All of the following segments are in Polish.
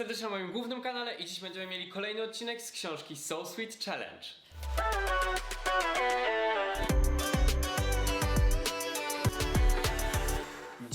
serdecznie na moim głównym kanale i dziś będziemy mieli kolejny odcinek z książki So Sweet Challenge.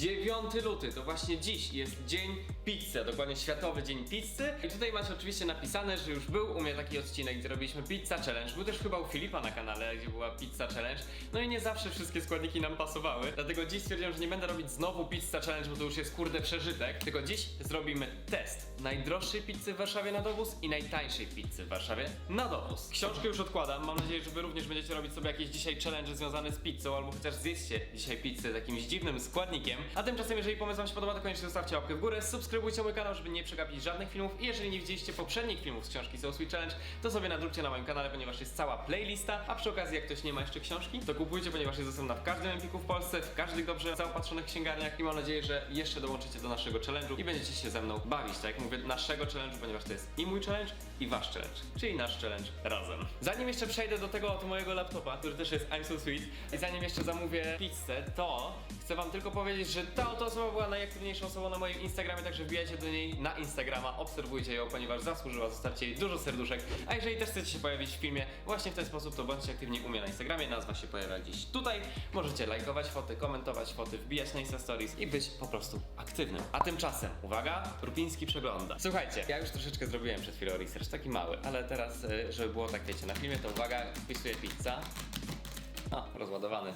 Dziewiąty luty, to właśnie dziś jest dzień pizzy, dokładnie Światowy Dzień Pizzy. I tutaj macie oczywiście napisane, że już był u mnie taki odcinek, gdzie robiliśmy pizza challenge. Był też chyba u Filipa na kanale, gdzie była pizza challenge. No i nie zawsze wszystkie składniki nam pasowały. Dlatego dziś stwierdziłem, że nie będę robić znowu pizza challenge, bo to już jest kurde przeżytek. Tylko dziś zrobimy test najdroższej pizzy w Warszawie na dowóz i najtańszej pizzy w Warszawie na dowóz. Książkę już odkładam. Mam nadzieję, że wy również będziecie robić sobie jakieś dzisiaj challenge związane z pizzą, albo chociaż zjedzcie dzisiaj pizzę z jakimś dziwnym składnikiem. A tymczasem, jeżeli pomysł wam się podoba, to koniecznie zostawcie łapkę w górę, subskrybujcie mój kanał, żeby nie przegapić żadnych filmów. I jeżeli nie widzieliście poprzednich filmów z książki So Sweet Challenge, to sobie nadróbcie na moim kanale, ponieważ jest cała playlista, a przy okazji, jak ktoś nie ma jeszcze książki, to kupujcie, ponieważ jest dostępna w każdym Empiku w Polsce, w każdych dobrze zaopatrzonych księgarniach. I mam nadzieję, że jeszcze dołączycie do naszego challenge'u i będziecie się ze mną bawić, tak jak mówię, naszego challenge'u, ponieważ to jest i mój challenge, i wasz challenge, czyli nasz challenge razem. Zanim jeszcze przejdę do tego oto mojego laptopa, który też jest I'm So Sweet, i zanim jeszcze zamówię pizzę, to chcę wam tylko powiedzieć, że ta oto osoba była najaktywniejszą osobą na moim Instagramie, także wbijajcie do niej na Instagrama, obserwujcie ją, ponieważ zasłużyła, zostawcie jej dużo serduszek. A jeżeli też chcecie się pojawić w filmie właśnie w ten sposób, to bądźcie aktywni u mnie na Instagramie, nazwa się pojawia gdzieś tutaj. Możecie lajkować foty, komentować foty, wbijać na Insta Stories i być po prostu aktywnym. A tymczasem, uwaga, Rupiński przegląda. Słuchajcie, ja już troszeczkę zrobiłem przed chwilą research, taki mały, ale teraz, y, żeby było tak wiecie, na filmie, to uwaga, wpisuję pizza. A, rozładowany.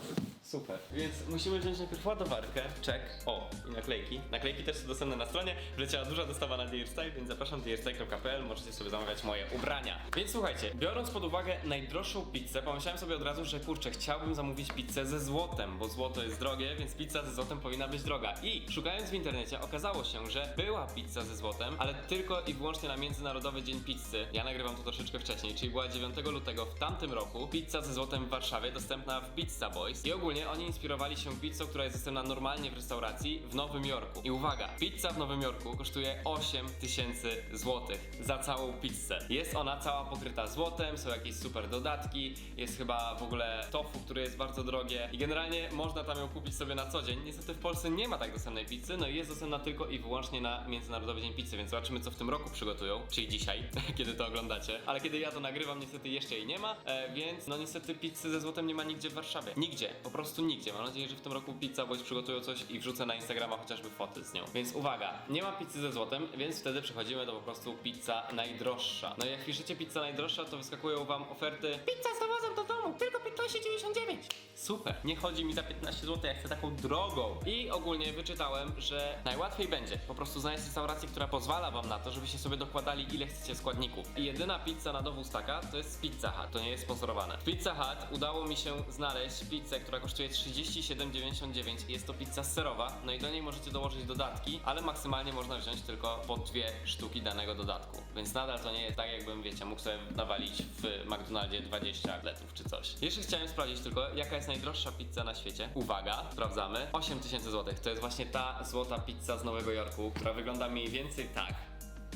Super. Więc musimy wziąć najpierw ładowarkę, check, o, i naklejki. Naklejki też są dostępne na stronie. Wleciała duża dostawa na DearStyle, więc zapraszam dearstyle.pl, możecie sobie zamawiać moje ubrania. Więc słuchajcie, biorąc pod uwagę najdroższą pizzę, pomyślałem sobie od razu, że kurczę, chciałbym zamówić pizzę ze złotem, bo złoto jest drogie, więc pizza ze złotem powinna być droga. I szukając w internecie okazało się, że była pizza ze złotem, ale tylko i wyłącznie na Międzynarodowy Dzień Pizzy. Ja nagrywam to troszeczkę wcześniej, czyli była 9 lutego w tamtym roku. Pizza ze złotem w Warszawie, dostępna w Pizza Boys. I ogólnie oni inspirowali się pizzą, która jest dostępna normalnie w restauracji w Nowym Jorku. I uwaga, pizza w Nowym Jorku kosztuje 8 tysięcy złotych za całą pizzę. Jest ona cała pokryta złotem, są jakieś super dodatki, jest chyba w ogóle tofu, które jest bardzo drogie i generalnie można tam ją kupić sobie na co dzień. Niestety w Polsce nie ma tak dostępnej pizzy, no i jest dostępna tylko i wyłącznie na Międzynarodowy Dzień Pizzy, więc zobaczymy co w tym roku przygotują, czyli dzisiaj, kiedy to oglądacie. Ale kiedy ja to nagrywam, niestety jeszcze jej nie ma, e, więc no niestety pizzy ze złotem nie ma nigdzie w Warszawie. Nigdzie, po prostu nigdzie. Mam nadzieję, że w tym roku Pizza Boys przygotują coś i wrzucę na Instagrama chociażby foty z nią. Więc uwaga, nie ma pizzy ze złotem, więc wtedy przechodzimy do po prostu pizza najdroższa. No i jak piszecie pizza najdroższa, to wyskakują wam oferty pizza z dowozem do domu, tylko 15,99. Super, nie chodzi mi za 15 zł, ja chcę taką drogą. I ogólnie wyczytałem, że najłatwiej będzie po prostu znaleźć restaurację, która pozwala wam na to, żebyście sobie dokładali ile chcecie składników. I jedyna pizza na dowóz taka to jest Pizza Hut, to nie jest sponsorowane. W Pizza Hut udało mi się znaleźć pizzę, która 37,99 jest to pizza serowa, no i do niej możecie dołożyć dodatki, ale maksymalnie można wziąć tylko po dwie sztuki danego dodatku. Więc nadal to nie jest tak, jakbym, wiecie, mógł sobie nawalić w McDonaldzie 20 letrów czy coś. Jeszcze chciałem sprawdzić tylko, jaka jest najdroższa pizza na świecie. Uwaga, sprawdzamy. 8000 zł. To jest właśnie ta złota pizza z Nowego Jorku, która wygląda mniej więcej tak.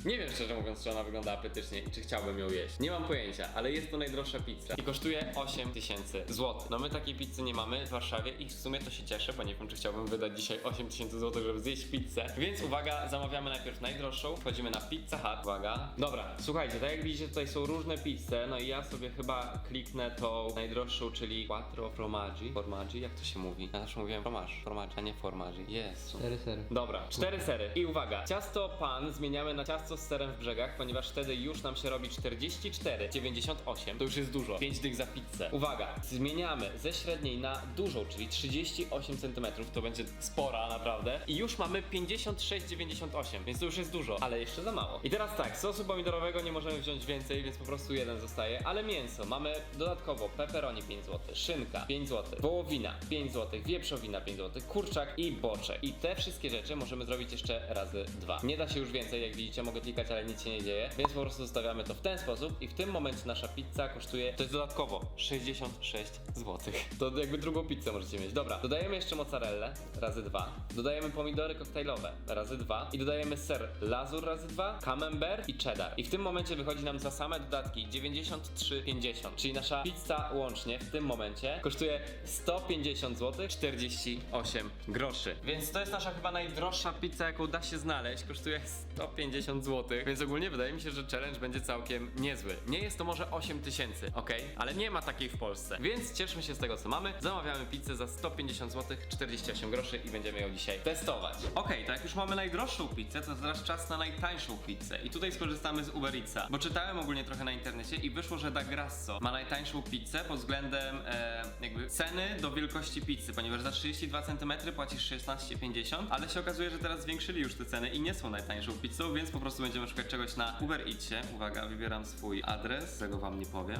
Nie wiem szczerze mówiąc, czy ona wygląda apetycznie i czy chciałbym ją jeść. Nie mam pojęcia, ale jest to najdroższa pizza. I kosztuje 8 tysięcy złotych. No my takiej pizzy nie mamy w Warszawie i w sumie to się cieszę, bo nie wiem, czy chciałbym wydać dzisiaj 8 tysięcy złotych, żeby zjeść pizzę. Więc uwaga, zamawiamy najpierw najdroższą. Wchodzimy na Pizza Hut. Uwaga. Dobra, słuchajcie, tak jak widzicie, tutaj są różne pizze. No i ja sobie chyba kliknę tą najdroższą, czyli Quattro Formaggi. Formaggi? Jak to się mówi? Ja zawsze mówiłem fromage. Formaggi, a nie formaggi. Jezu. Cztery sery. Dobra, cztery sery. I uwaga, ciasto pan zmieniamy na ciasto z serem w brzegach, ponieważ wtedy już nam się robi 44,98. To już jest dużo. 5 dych za pizzę. Uwaga, zmieniamy ze średniej na dużą, czyli 38 cm. To będzie spora naprawdę. I już mamy 56,98, więc to już jest dużo, ale jeszcze za mało. I teraz tak, sosu pomidorowego nie możemy wziąć więcej, więc po prostu jeden zostaje, ale mięso mamy dodatkowo pepperoni 5 zł, szynka 5 zł, wołowina 5 zł, wieprzowina 5 zł, kurczak i boczek. I te wszystkie rzeczy możemy zrobić jeszcze razy dwa. Nie da się już więcej, jak widzicie, mogę klikać, ale nic się nie dzieje, więc po prostu zostawiamy to w ten sposób i w tym momencie nasza pizza kosztuje, to jest dodatkowo 66 zł. To jakby drugą pizzę możecie mieć. Dobra, dodajemy jeszcze mozzarellę razy dwa, dodajemy pomidory koktajlowe razy dwa i dodajemy ser lazur razy dwa, camembert i cheddar. I w tym momencie wychodzi nam za same dodatki 93,50, czyli nasza pizza łącznie w tym momencie kosztuje 150 zł 48 groszy. Więc to jest nasza chyba najdroższa pizza, jaką da się znaleźć. Kosztuje 150 zł. Zł, więc ogólnie wydaje mi się, że challenge będzie całkiem niezły. Nie jest to może 8000, ok? Ale nie ma takiej w Polsce, więc cieszmy się z tego, co mamy. Zamawiamy pizzę za 150 zł, 48 groszy i będziemy ją dzisiaj testować. Ok, tak jak już mamy najdroższą pizzę, to teraz czas na najtańszą pizzę. I tutaj skorzystamy z Uber Eatsa, bo czytałem ogólnie trochę na internecie i wyszło, że Da Grasso ma najtańszą pizzę pod względem e, jakby ceny do wielkości pizzy, ponieważ za 32 cm płacisz 16,50, ale się okazuje, że teraz zwiększyli już te ceny i nie są najtańszą pizzą, więc po prostu będziemy szukać czegoś na Uber Eatsie. Uwaga, wybieram swój adres, tego wam nie powiem.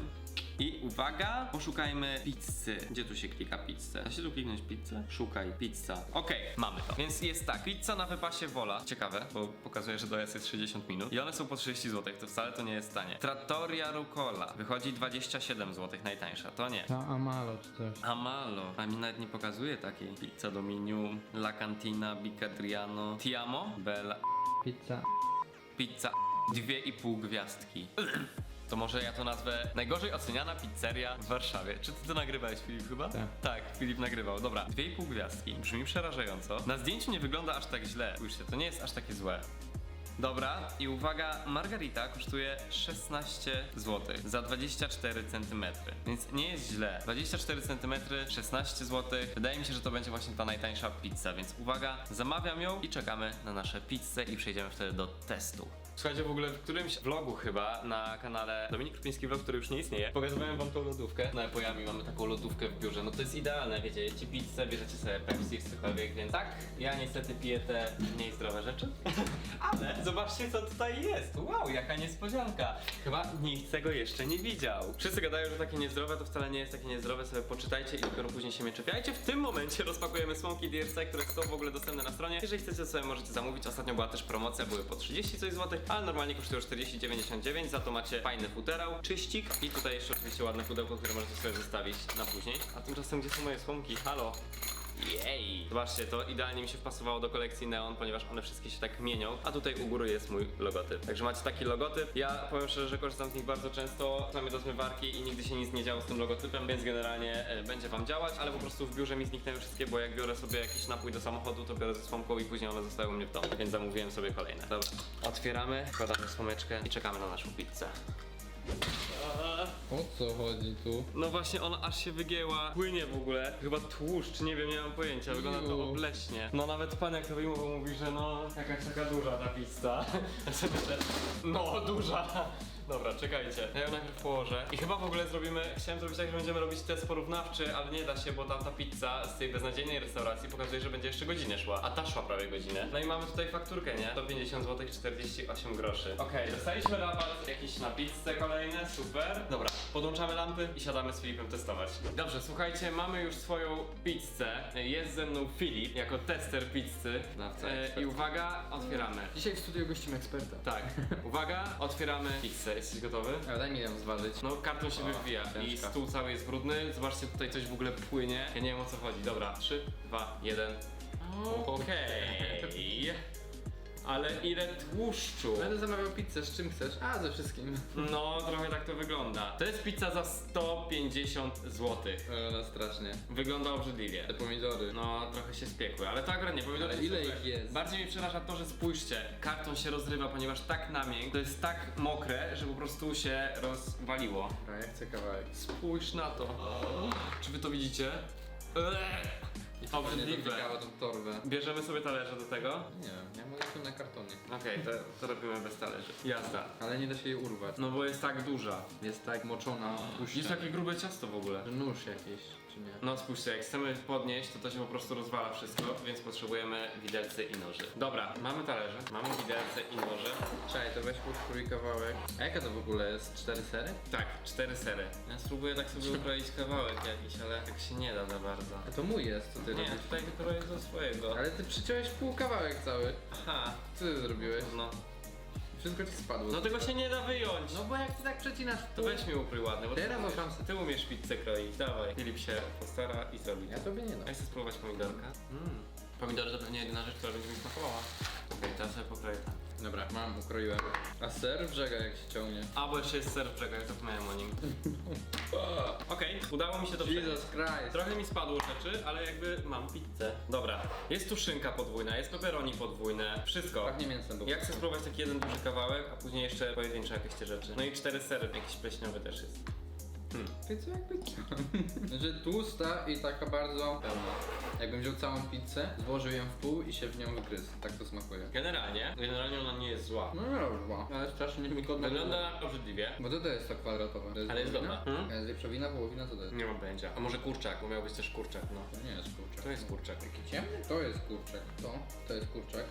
I uwaga, poszukajmy pizzy. Gdzie tu się klika pizzę? Da się tu kliknąć pizzę? Szukaj, pizza. Okej, mamy to. Więc jest tak, pizza na wypasie Wola. Ciekawe, bo pokazuje, że dojazd jest 60 minut. I one są po 30 zł, to wcale to nie jest tanie. Trattoria Rucola. Wychodzi 27 zł, najtańsza. To nie. Ta Amalo czy coś. Amalo. A mi nawet nie pokazuje takiej. Pizza Dominium, La Cantina, Bicadriano, Tiamo, Bella, Pizza. Pizza, dwie i pół gwiazdki. To może ja to nazwę najgorzej oceniana pizzeria w Warszawie. Czy ty to nagrywałeś, Filip, chyba? Tak. Tak, Filip nagrywał. Dobra, dwie i pół gwiazdki. Brzmi przerażająco. Na zdjęciu nie wygląda aż tak źle. Spójrzcie, to nie jest aż takie złe. Dobra, i uwaga, margarita kosztuje 16 zł za 24 cm, więc nie jest źle. 24 cm, 16 zł. Wydaje mi się, że to będzie właśnie ta najtańsza pizza, więc uwaga, zamawiam ją i czekamy na nasze pizzę i przejdziemy wtedy do testu. Słuchajcie, w ogóle w którymś vlogu chyba na kanale Dominik Krupiński Vlog, który już nie istnieje, pokazywałem wam tą lodówkę. Na Epojami mamy taką lodówkę w biurze, no to jest idealne, wiecie, jecie pizzę, bierzecie sobie Pepsi cokolwiek, więc tak, ja niestety piję te mniej zdrowe rzeczy. Ale zobaczcie co tutaj jest. Wow, jaka niespodzianka. Chyba nikt tego jeszcze nie widział. Wszyscy gadają, że takie niezdrowe to wcale nie jest takie niezdrowe, sobie poczytajcie i dopiero później się mnie czepiajcie. W tym momencie rozpakujemy słomki DRC, które są w ogóle dostępne na stronie. Jeżeli chcecie sobie możecie zamówić. Ostatnio była też promocja, były po 30 coś złotych, ale normalnie kosztują 40,99. Za to macie fajny futerał, czyścik i tutaj jeszcze oczywiście ładne pudełko, które możecie sobie zostawić na później. A tymczasem gdzie są moje słomki? Halo? Jej! Zobaczcie, to idealnie mi się wpasowało do kolekcji Neon, ponieważ one wszystkie się tak mienią, a tutaj u góry jest mój logotyp. Także macie taki logotyp. Ja powiem szczerze, że korzystam z nich bardzo często, mamy do zmywarki i nigdy się nic nie działo z tym logotypem, więc generalnie e, będzie wam działać, ale po prostu w biurze mi zniknęły wszystkie, bo jak biorę sobie jakiś napój do samochodu, to biorę ze słomką i później one zostały u mnie w domu, więc zamówiłem sobie kolejne. Dobra, otwieramy, wkładamy słomeczkę i czekamy na naszą pizzę. O co chodzi tu? No właśnie, ona aż się wygięła. Płynie w ogóle. Chyba tłuszcz, nie wiem, nie mam pojęcia. Wygląda to Ju. obleśnie. No nawet pan jak to wyjmował mówi, że no jakaś taka duża ta pizza. Ja sobie myślę, no duża. Dobra, czekajcie. Ja ją najpierw położę. I chyba w ogóle zrobimy, chciałem zrobić tak, że będziemy robić test porównawczy, ale nie da się, bo tamta pizza z tej beznadziejnej restauracji pokazuje, że będzie jeszcze godzinę szła, a ta szła prawie godzinę. No i mamy tutaj fakturkę, nie? 150 zł 48 groszy. Okej, dostaliśmy rabat jakiś na pizzę kolejne, super. Dobra, podłączamy lampy i siadamy z Filipem testować. Dobrze, słuchajcie, mamy już swoją pizzę. Jest ze mną Filip jako tester pizzy. Znawca, E, ekspert. I uwaga, otwieramy. Dzisiaj w studiu gościmy eksperta. Tak, uwaga, otwieramy pizzę. Jesteś gotowy? Ale daj mi ją zważyć. No karton się O, wywija i stół cały jest brudny. Zobaczcie, tutaj coś w ogóle płynie. Ja nie wiem o co chodzi. Dobra, 3, 2, 1. Okej. Ale ile tłuszczu. Będę zamawiał pizzę, z czym chcesz? A, ze wszystkim. No, trochę tak to wygląda. To jest pizza za 150 zł. No, strasznie. Wygląda obrzydliwie. Te pomidory. No, trochę się spiekły, ale to akurat nie pomidory. Ale są ile super. ich jest? Bardziej mnie przeraża to, że spójrzcie, karton się rozrywa, ponieważ tak namięk, to jest tak mokre, że po prostu się rozwaliło. A ja chcę kawałek. Spójrz na to. Czy wy to widzicie? Eee, to Obrzydliwe. dotykało tą torbę. Bierzemy sobie talerze do tego. Nie ja mogę tu na kartonie. Okej, to, to robimy bez talerzy. Jazda. Ale nie da się jej urwać. No bo jest tak duża. Jest tak moczona. Jest takie grube ciasto w ogóle. Nóż jakiś, czy nie? No spójrzcie, jak chcemy podnieść, to to się po prostu rozwala wszystko, więc potrzebujemy widelcy i noży. Dobra, mamy talerze, mamy widelce i noże. Czekaj, to weź utwój kawałek. A jaka to w ogóle jest? Cztery sery? Tak, cztery sery. Ja spróbuję tak sobie ukroić kawałek jakiś, ale tak się nie da za bardzo. A to mój jest, co ty Nie, robisz? tutaj wykroję do swojego. Ale ty przyciąłeś pół kawałek cały. Aha, Co ty zrobiłeś? no. Wszystko ci spadło. No tego się nie da wyjąć. No bo jak ty tak przecinasz w To pół... weź mi ukryj ładny, bo Teraz ty, umiesz, ty umiesz pizzę kroić, dawaj. Filip się postara i zrobi. Ja tobie nie A dam. chcę spróbować pomidorka? Mm. Pomidory to pewnie jedyna rzecz, która będzie mi smakowała. Okej, teraz sobie pokroję tak. Dobra, mam, ukroiłem. A ser brzega jak się ciągnie. A, bo jeszcze jest ser w brzegach, zapomniałem o nim. Okej, udało mi się to przenieść. Jesus Christ. Trochę mi spadło rzeczy, ale jakby mam pizzę. Dobra, jest tu szynka podwójna, jest pepperoni podwójne, wszystko. Pachnie mięsem po Ja prostu. chcę spróbować taki jeden duży kawałek, a później jeszcze pojedyncze jakieś te rzeczy. No i cztery sery, jakiś pleśniowy też jest. Hmm. Pizza jak pizza. Że tłusta i taka bardzo pełna. Jakbym wziął całą pizzę, złożył ją w pół i się w nią wgryzł. Tak to smakuje. Generalnie, generalnie ona nie jest zła. No dobra, ale strasznie niewygodna. Wygląda obrzydliwie. Bo to, to jest to kwadratowe. To jest Ale jest wołowina? dobra. Hmm? A Jest wieprzowina, wołowina, co to jest? Nie mam pojęcia. A może kurczak, bo miał być też kurczak, no. To nie jest kurczak. To jest kurczak. Taki ciemny? To jest kurczak. To? To jest kurczak.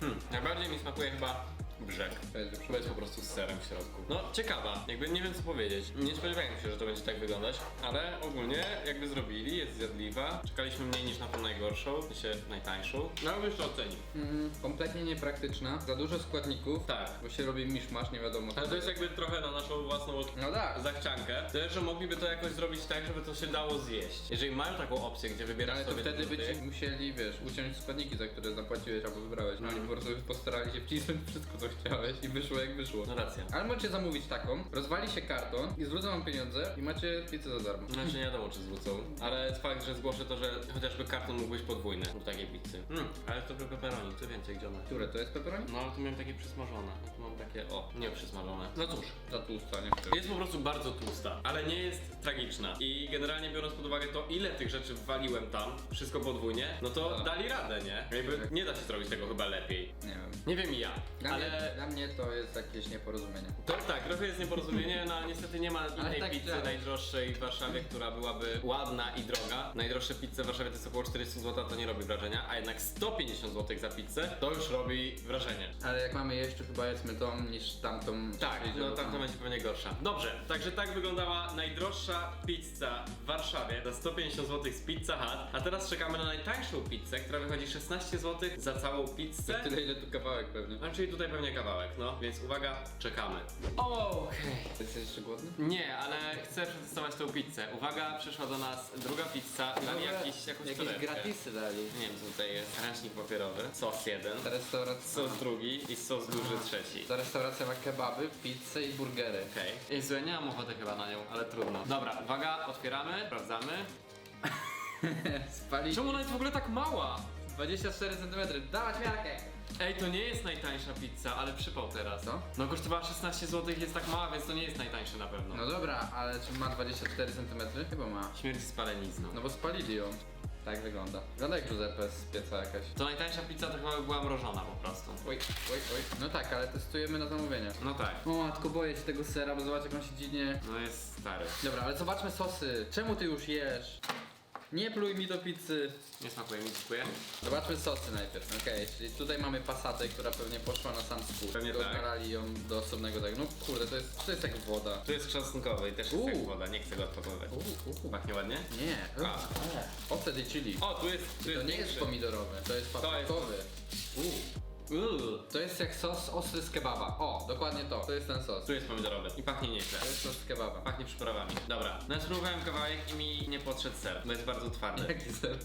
Hmm. Najbardziej mi smakuje chyba brzeg. To jest po prostu z serem w środku. No, ciekawa. Jakby nie wiem co powiedzieć. Nie spodziewałem się, że to będzie tak wyglądać, ale ogólnie jakby zrobili, jest zjadliwa. Czekaliśmy mniej niż na tą najgorszą, w sensie najtańszą. No, już to oceni. Mm, kompletnie niepraktyczna. Za dużo składników. Tak. Bo się robi miszmasz, nie wiadomo. Ale to jest jakby trochę na naszą własną No tak. zachciankę. Też, że mogliby to jakoś zrobić tak, żeby to się dało zjeść. Jeżeli mają taką opcję, gdzie wybierasz Ale to sobie wtedy by ci musieli, wiesz, uciąć składniki, za które zapłaciłeś albo wybrałeś. No oni po prostu postarali się wcisnąć wszystko, co chciałeś i wyszło jak wyszło. No racja. Ale możecie zamówić taką, rozwali się karton i zwrócą wam pieniądze i macie pizzę za darmo. Znaczy nie wiadomo czy zwrócą, ale fakt, że zgłoszę to, że chociażby karton mógł być podwójny do takiej pizzy. Hmm, ale to był pepperoni, co więcej, gdzie ona jest? Które to jest pepperoni? No ale tu miałem takie przysmażone, a tu mam takie, o, nie przysmażone. No cóż, Za tłusta, nie chcę. jest po prostu bardzo tłusta, ale nie jest tragiczna. I generalnie biorąc pod uwagę to, ile tych rzeczy wwaliłem tam, wszystko podwójnie, no to Tak. dali radę, nie? Jakby nie da się zrobić tego chyba lepiej. Nie wiem. Nie wiem i ja, Dla, ale... mnie, dla mnie to jest jakieś nieporozumienie. To tak, trochę jest nieporozumienie, no ale niestety nie ma innej tak pizzy najdroższej w Warszawie, która byłaby ładna i droga. Najdroższe pizze w Warszawie to jest około 400 zł, to nie robi wrażenia, a jednak 150 zł za pizzę to już robi wrażenie. Ale jak mamy to chyba jedzmy tą niż tamtą. Tak, no do tam to pana. będzie pewnie gorsza. Dobrze, także tak wyglądała najdroższa pizza w Warszawie za 150 zł z Pizza Hut, a teraz czekamy na najtańszą pizzę, która wychodzi 16 zł za całą pizzę. Tyle ile tu kawałek pewnie. No, czyli tutaj pewnie kawałek, no, więc uwaga, czekamy. Okej. Jesteś jeszcze głodny? Nie, ale chcę przetestować tą pizzę. Uwaga, przyszła do nas druga pizza. Dali jakiś, jakąś Jakieś torebkę. gratisy dali. Nie wiem, co tutaj jest. Ręcznik papierowy, sos jeden, Ta restauracja. sos drugi i sos duży trzeci. Ta restauracja ma kebaby, pizzę i burgery. Okej. Okay. Złe, nie mam ochoty chyba na nią, ale trudno. Dobra, uwaga, otwieramy, sprawdzamy. Spali Czemu ona jest w ogóle tak mała? 24 cm. Dawać miarkę! Ej, to nie jest najtańsza pizza, ale przypał teraz. Co? No kosztowała 16 zł, jest tak mała, więc to nie jest najtańsze na pewno. No dobra, ale czy ma 24 cm? Chyba ma. Śmierć spalenizną. No bo spalili ją. Tak wygląda. Wygląda jak Giuseppe z pieca jakaś. To najtańsza pizza to chyba była mrożona po prostu. Oj, oj, oj. No tak, ale testujemy na zamówienie. No tak. O matko, boję się tego sera, bo zobacz jak on się dziwnie... No jest stary. Dobra, ale zobaczmy sosy. Czemu ty już jesz? Nie pluj mi do pizzy. Nie smakuje mi, dziękuję. Zobaczmy sosy najpierw, okej, czyli tutaj mamy pasatę, która pewnie poszła na sam spód. Pewnie tak. Dokarali ją do osobnego tego. No kurde, to jest, to jest jak woda. Tu jest czosnkowy i też jest Uuu. jak woda, nie chcę go odpakowywać. Uuu, Pachnie ładnie? Nie, A. ocet i chili. O, tu jest, tu To jest nie jest większy. pomidorowy, to jest To jest- paprykowy. Uuu. To jest jak sos ostry z kebaba. O, dokładnie to. To jest ten sos. Tu jest pomidorowy i pachnie nieźle. To jest sos z kebaba. Pachnie przyprawami. Dobra, no spróbowałem kawałek i mi nie podszedł ser, bo jest bardzo twardy. Jaki ser?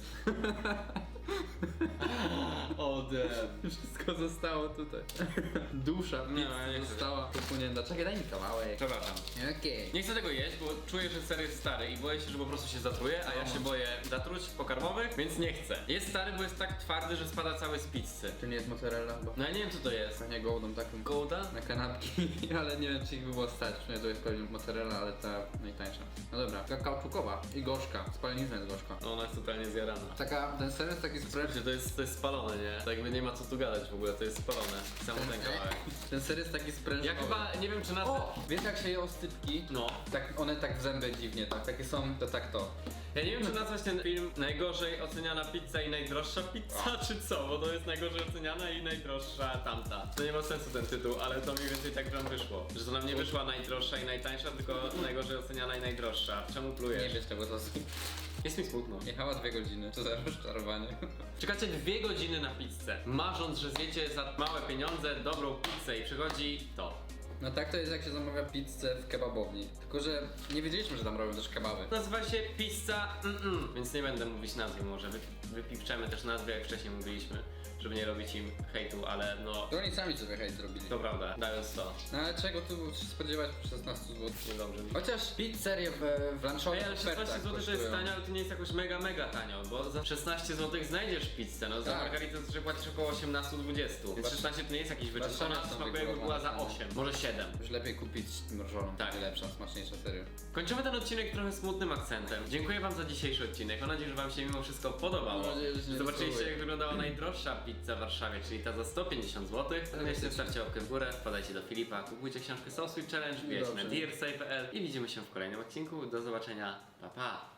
O damn. Wszystko zostało tutaj. Dusza Nie, pizzy no, nie została popłynięta. Czekaj, daj mi kawałek. Przepraszam. Okej. Nie chcę tego jeść, bo czuję, że ser jest stary i boję się, że po prostu się zatruje, a ja się boję zatruć pokarmowych, więc nie chcę. Jest stary, bo jest tak twardy, że spada cały z pizzy. To nie jest mozzarella chyba. No ja nie wiem co to jest. Pewnie gołdą taką. Gołda? Na kanapki, ale nie wiem czy ich by było stać. Przynajmniej to jest pewnie mozzarella, ale ta najtańsza. No dobra, taka kauczukowa i gorzka. Spalenizna jest gorzka. No ona jest totalnie zjarana. Taka, ten ser jest taki spread. Słuchajcie, to jest, to jest spalone, nie? Tak jakby nie ma co tu gadać w ogóle, to jest spalone. Samo ten kawałek. Ten ser jest taki sprężynowy. Ja chyba nie wiem czy nazwę... O! Wiesz jak się je ostypki? No. Tak, one tak w zęby dziwnie, tak, takie są, to tak to. Ja nie wiem czy nazwać ten film najgorzej oceniana pizza i najdroższa pizza, czy co? Bo to jest najgorzej oceniana i najdroższa tamta. To nie ma sensu ten tytuł, ale to mniej więcej tak nam wyszło. Że to nam nie wyszła najdroższa i najtańsza, tylko najgorzej oceniana i najdroższa. Czemu Nie plujesz? wiesz czego to jest. Mi smutno. Jechała dwie godziny, to za rozczarowanie. Czekacie dwie godziny na pizzę, marząc, że zjecie za małe pieniądze dobrą pizzę i przychodzi to. No tak to jest jak się zamawia pizzę w kebabowni. Tylko, że nie wiedzieliśmy, że tam robią też kebaby. Nazywa się pizza mm-mm, więc nie będę mówić nazwy, może wy, też nazwę, jak wcześniej mówiliśmy. żeby nie robić im hejtu, ale no, To oni sami sobie hejt zrobili. to prawda, dając to. No ale czego tu się spodziewać po 16 zł? Niedobrze mi. Chociaż pizzerie w, w Ej, lunchowych ale 16 ofertach zł to jest tanio, ale to nie jest jakoś mega, mega tanio, bo za 16 zł znajdziesz pizzę, no za Tak. margaritę to że płacisz około 18-20, więc 16 to nie jest jakiś wyczyn, Warszawie ona są smakuje jakby była za wygórowane 8, może 7. Już lepiej kupić mrożoną, Tak. lepsza, smaczniejsza serio. Kończymy ten odcinek trochę smutnym akcentem. Dziękuję wam za dzisiejszy odcinek. Mam nadzieję, że wam się mimo wszystko podobało. Mam nadzieję, że się nie Zobaczyliście jak wyglądała najdroższa pizza w Warszawie, czyli ta za 150 zł. Koniecznie starcie łapkę w górę, wpadajcie do Filipa, kupujcie książkę Soul Sweet Challenge, wbijajcie na dearsay.pl i widzimy się w kolejnym odcinku. Do zobaczenia. Pa pa!